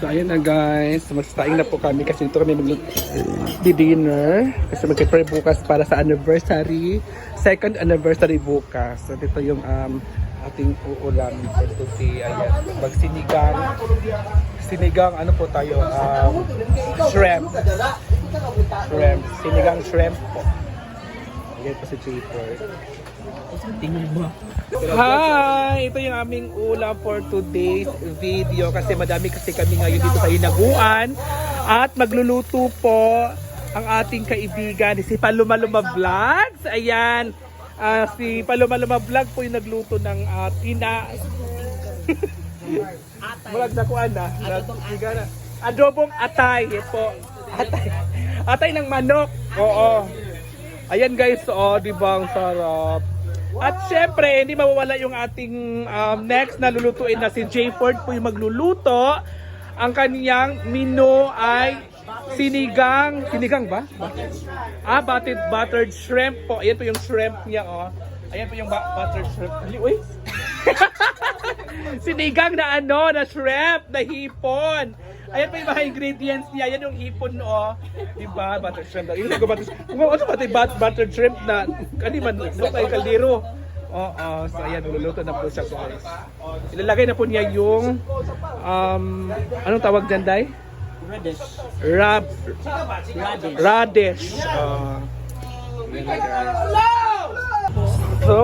So ayan na guys, magsasaing na po kami kasi ito kami mag-dinner kasi mag-prepare bukas para sa anniversary, second anniversary bukas. So dito yung um, ating uulam for today. Ayan, magsinigang, sinigang ano po tayo, um, shrimp. Shrimp, sinigang shrimp po. Ayan po si Japer. Hi! Ito yung aming ulam for today's video kasi madami kasi kami ngayon dito sa Hinaguan at magluluto po ang ating kaibigan si Palumaluma Vlogs. Ayan, ah, si Palumaluma Vlog po yung nagluto ng uh, tina... Vlog na kuan na. Adobong Adobong atay po. Atay. Atay ng manok. Oo. Ayan guys, oh, di ba ang sarap. At syempre, hindi mawawala yung ating um, next na lulutuin na si Jay Ford po yung magluluto. Ang kaniyang menu ay sinigang, sinigang ba? Ah, buttered, buttered shrimp po. Ayan po yung shrimp niya, oh. Ayan po yung buttered shrimp. Uy! sinigang na ano, na shrimp, na hipon. Ayan pa yung mga ingredients niya. Yan yung hipon, oh. Diba? Buttered shrimp. Yung ko buttered Kung ano ba but- buttered shrimp na, kani man, sa tayo kaldero. Oo, so ayan, luluto na po siya guys. Ilalagay na po niya yung, um, anong tawag dyan, Day? Radish. Rab, Radish. radish. Uh, so,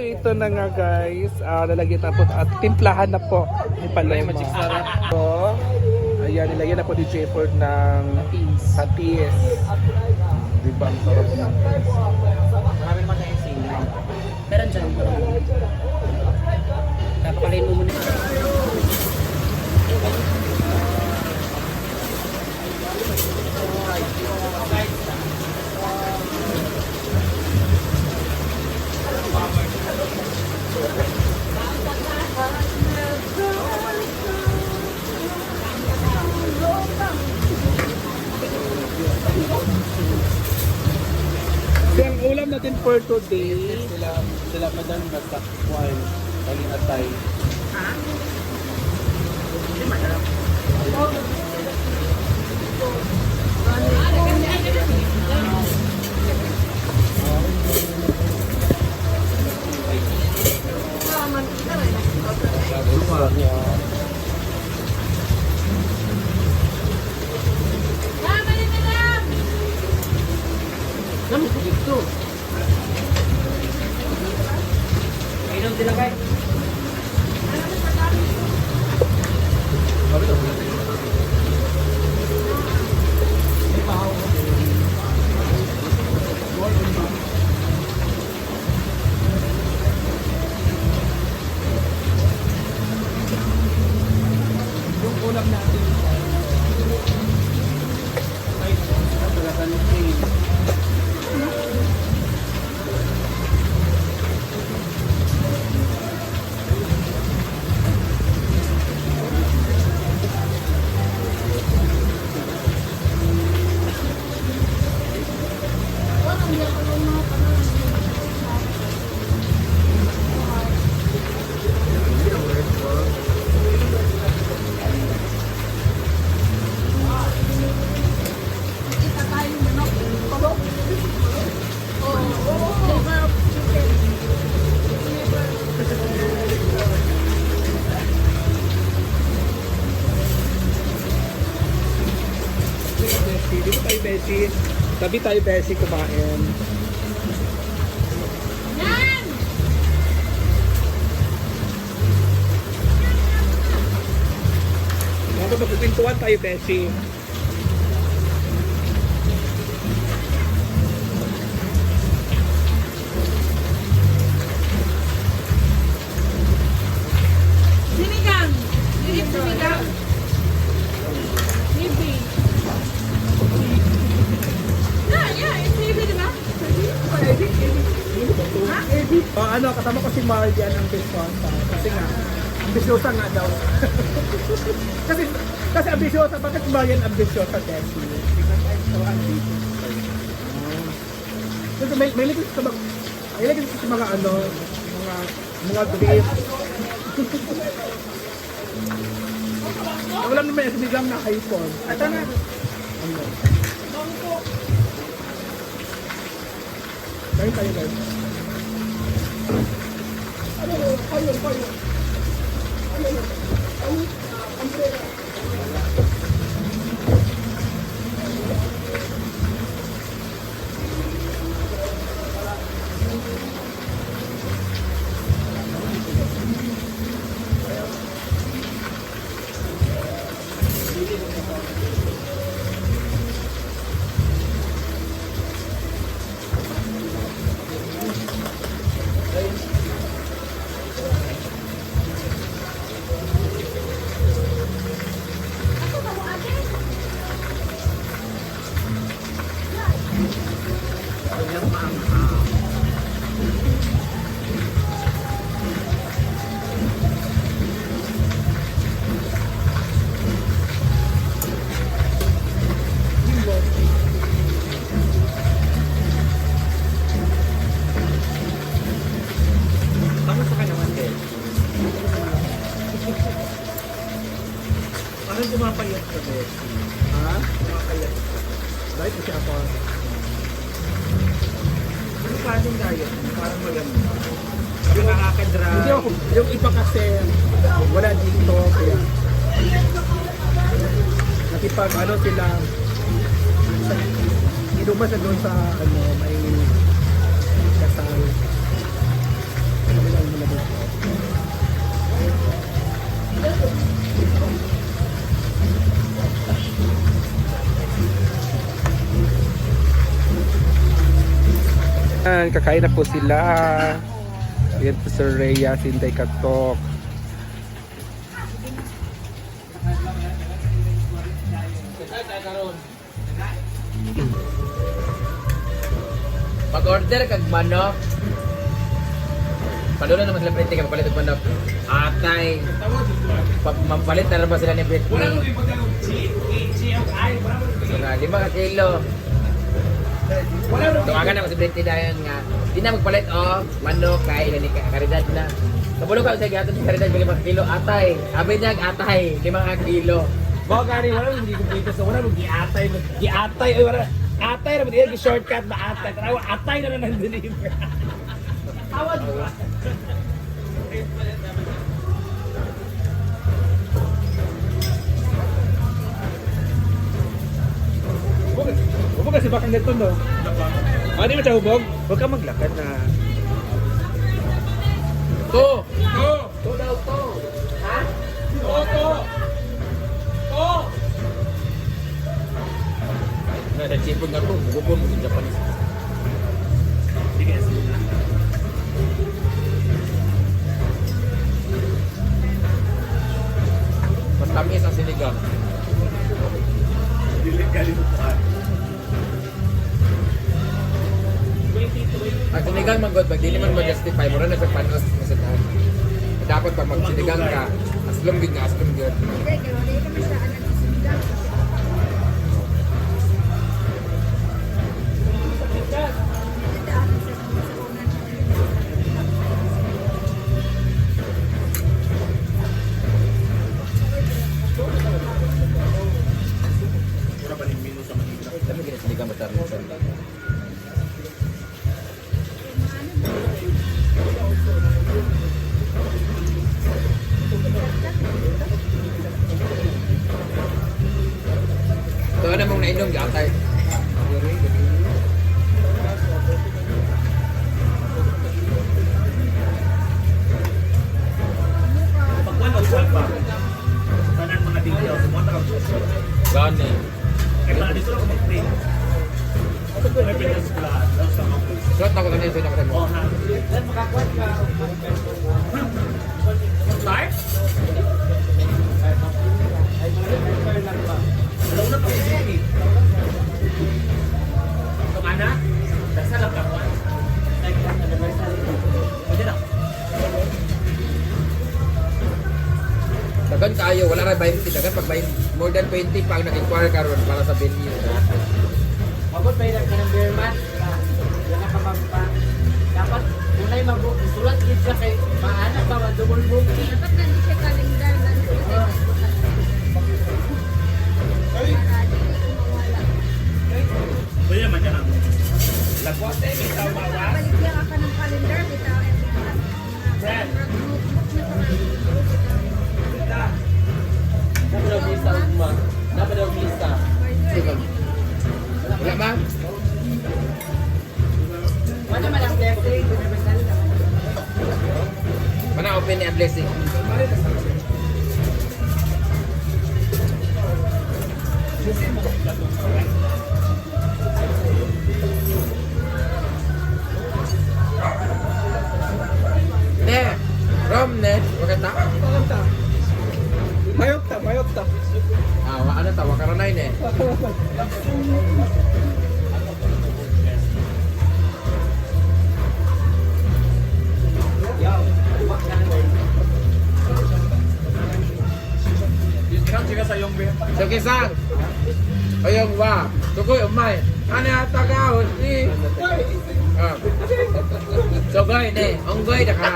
ito na nga guys. Uh, lalagyan na po at timplahan na po. Yung palema. So, ayan, nilagyan na po ni Jayford ng patis. Di ba? Ang sarap na. Marami pa tayong sili. Pero dyan. Kapakalain mo muna. Today, sila sila madan basta kuan kaling atay. Namu ko dito. Inom sila kay. yung ulam natin. Tabi tayo Beshi kumain. Yan! magpipintuan tayo Beshi. Ano, kasama ko si Marian ang bisyosa. Kasi nga, ambisyosa nga daw. kasi, kasi ambisyosa, bakit Marian ambisyosa, Beshi? Because I'm so ambitious. May, may ligid sa mga, may ligid sa mga ano, mga, mga grapes. Wala naman yung sinigang na iPhone. Ito na. Ano? Kain tayo guys. あの、太陽、太陽。Ako. Ano klaseng diet? Parang maganda. Yung nakakadrive. Hindi ako, yung iba kasi wala dito kaya nakipag ano sila inuman sa doon sa ano may kasal Ayan, kakain na po sila. Ayan po Sir Rhea, Sinday Katok. Pag-order kag manok. Padulo naman sila Britney, kapalit og manok. Atay. Pa- Mapalit na naman sila ni Britney. So nga, lima ka kilo. Tuwagan naman si Britney dahil nga, di na magpalit o, manok, kaya ilan ni Caridad na. Kabulo ka sa gato si Caridad, lima ka kilo, atay. Abay niya, atay, lima ka kilo. Bao gani, wala mo hindi kumplito sa wala mo giatay, giatay, ay wala. Atay na mo diyan, shortcut ba atay. Tarawa, atay na na nang deliver. Kasi bakang ganito no? Ah, di mo siya hubog? Huwag ka maglakad na. To! To! To daw to! Ha? To! To! To! Nada-chipod nga to, bubong mo sa Japanese. Sige, sige na. Mas tamis ang sinigang. Pag sinigang magod, pag di naman mag-justify, mura na sa panos na sa tahan. Dapat pag magsinigang ka, aslong gid nga aslong gid. Dami gid sinigang basta rin sa para 20 dagan pag 20, more than 20 pag nag-inquire karon para sa venue na. Mabot pa ilang kanang beer man. Ah, Wala ka. Dapat unay mag-book sulat gid ka kay maana pa ba double booking. Dapat nandi siya calendar man. Ah. Ay. Kuya man kana. Lakwate bitaw mawa. Balik ka ka ng calendar bitaw. Friend. ねえラムね分かった分かった迷った迷ったああなた分からないね Choque San. Wa. Tukoy umay. Ano ata ka ni? Ah. So goy ne, onggoy da ka.